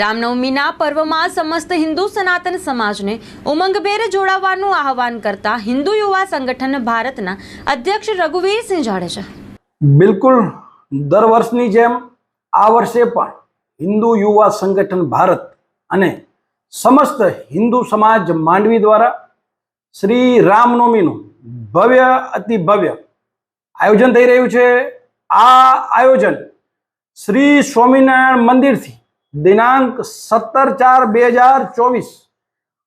રામનવમીના પર્વમાં સમસ્ત હિન્દુ સનાતન સમાજને ઉમંગભેર જોડાવાનું આહવાન કરતા હિન્દુ યુવા સંગઠન ભારતના અધ્યક્ષ રઘુવીરસિંહ જાડેજા. બિલકુલ, દર વર્ષની જેમ આ વર્ષે પણ હિન્દુ યુવા સંગઠન ભારત અને સમસ્ત હિન્દુ સમાજ માંડવી દ્વારા શ્રી રામનવમીનું ભવ્ય, અતિ ભવ્ય આયોજન થઈ રહ્યું છે. આ આયોજન શ્રી સ્વામિનારાયણ મંદિરથી દિનાંક સત્તર ચાર બે હજાર ચોવીસ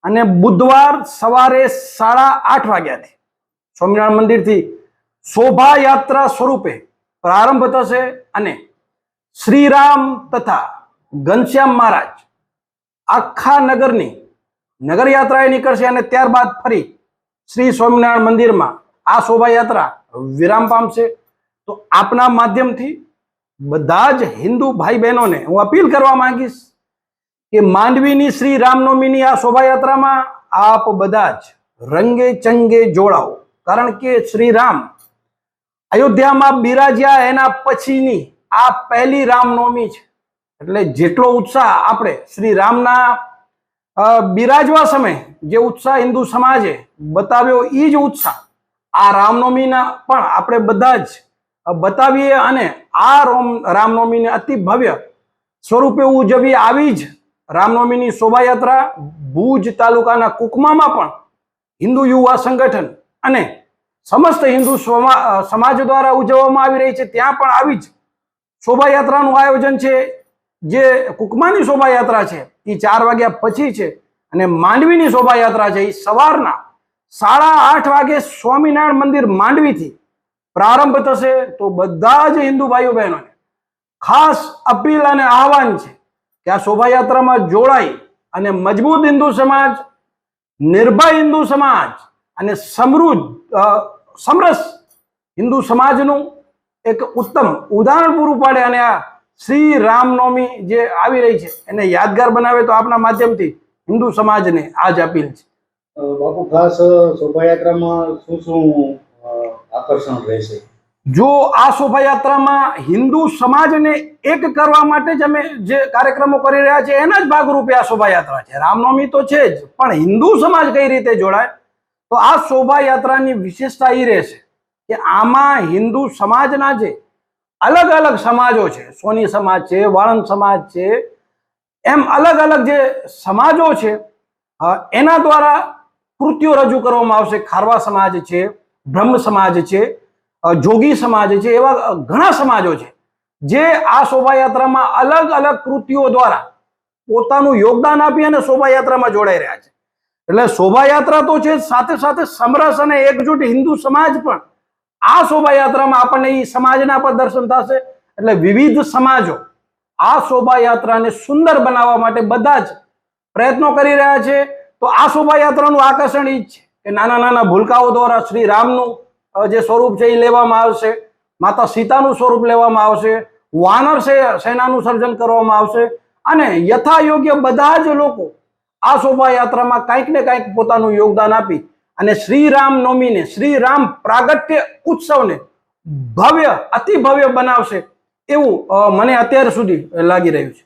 અને બુધવાર સવારે સાડા આઠ વાગ્યાથી સ્વામિનારાયણ મંદિરથી શોભાયાત્રા સ્વરૂપે પ્રારંભ થશે અને શ્રીરામ તથા ઘનશ્યામ મહારાજ આખા નગરની નગરયાત્રાએ નીકળશે અને ત્યારબાદ ફરી શ્રી સ્વામિનારાયણ મંદિરમાં આ શોભાયાત્રા વિરામ પામશે. તો આપના માધ્યમથી બધા જ હિન્દુ ભાઈ બહેનોને હું અપીલ કરવા માંગીશ કે માંડવીની શ્રી રામનવમીની આ શોભાયાત્રામાં આપ બધા જ રંગે ચંગે જોડાઓ. કારણ કે શ્રી રામ અયોધ્યામાં બિરાજ્યા એના પછીની આ પહેલી રામનવમી છે. એટલે જેટલો ઉત્સાહ આપણે શ્રી રામના બિરાજવા સમય જે ઉત્સાહ હિન્દુ સમાજે બતાવ્યો એ જ ઉત્સાહ આ રામનવમીના પણ આપણે બધા જ બતાવીએ અને આ રોમ, રામનવમીને અતિ ભવ્ય સ્વરૂપે ઉજવી આવી જ રામનવમીની શોભાયાત્રા ભુજ તાલુકાના કુકમામાં પણ હિન્દુ યુવા સંગઠન અને સમસ્ત હિન્દુ સમાજ દ્વારા ઉજવવામાં આવી રહી છે. ત્યાં પણ આવી જ શોભાયાત્રાનું આયોજન છે. જે કુકમાની શોભાયાત્રા છે, એ ચાર વાગ્યા પછી છે અને માંડવીની શોભાયાત્રા છે. એ સવારના સાડા આઠ વાગે સ્વામિનારાયણ મંદિર માંડવીથી પ્રારંભ થશે તો બધા જ હિન્દુ ભાઈઓ બહેનોને ખાસ અપીલ અને આહવાન છે કે આ શોભાયાત્રામાં જોડાઈ અને મજબૂત હિન્દુ સમાજ, નિર્ભય હિન્દુ સમાજ અને સમૃદ્ધ સમરસ હિન્દુ સમાજનું એક ઉત્તમ ઉદાહરણ પૂરું પાડે અને આ શ્રી રામનવમી જે આવી રહી છે એને યાદગાર બનાવે તો આપના માધ્યમથી હિન્દુ સમાજને આ જ અપીલ છે. બાપુ, ખાસ શોભાયાત્રામાં શું શું આકર્ષણ રહેશે. જો આ શોભાયાત્રામાં હિન્દુ સમાજને એક કરવા માટે જ અમે જે કાર્યક્રમો કરી રહ્યા છે એના જ ભાગરૂપે આ શોભાયાત્રા છે. રામનવમી તો છે જ, પણ હિન્દુ સમાજ કઈ રીતે જોડાય? તો આ શોભાયાત્રાની વિશેષતા એ રહેશે કે આમાં હિન્દુ સમાજના જે અલગ અલગ સમાજો છે, સોની સમાજ છે, વાળંદ સમાજ છે, એમ અલગ અલગ જે સમાજો છે એના દ્વારા કૃત્યો રજૂ કરવામાં આવશે. ખારવા સમાજ છે બ્રહ્મ સમાજ છે જોગી સમાજ છે, એવા ઘણા સમાજો છે, જે આ શોભાયાત્રામાં અલગ અલગ કૃતિઓ દ્વારા પોતાનું યોગદાન આપી અને શોભાયાત્રામાં જોડાઈ રહ્યા છે. એટલે શોભાયાત્રા તો છે, સાથે સાથે સમરસ અને એકજૂટ હિન્દુ સમાજ પણ આ શોભાયાત્રામાં આપણને એ સમાજના પર દર્શન થશે. એટલે વિવિધ સમાજો આ શોભાયાત્રાને સુંદર બનાવવા માટે બધા જ પ્રયત્નો કરી રહ્યા છે. તો આ શોભાયાત્રાનું આકર્ષણ એ જ છે. કે નાના નાના ભૂલકાઓ દ્વારા શ્રી રામનું જે સ્વરૂપ છે એ લેવામાં આવશે. માતા સીતાનું સ્વરૂપ લેવામાં આવશે. વાનર સેનાનું સર્જન કરવામાં આવશે. અને યથા યોગ્ય બધા જ લોકો આ શોભાયાત્રામાં કંઈક ને કંઈક પોતાનું યોગદાન આપી અને શ્રી રામ નવમીને શ્રી રામ પ્રાગટ્ય ઉત્સવને ભવ્ય અતિ ભવ્ય બનાવશે એવું મને અત્યાર સુધી લાગી રહ્યું છે.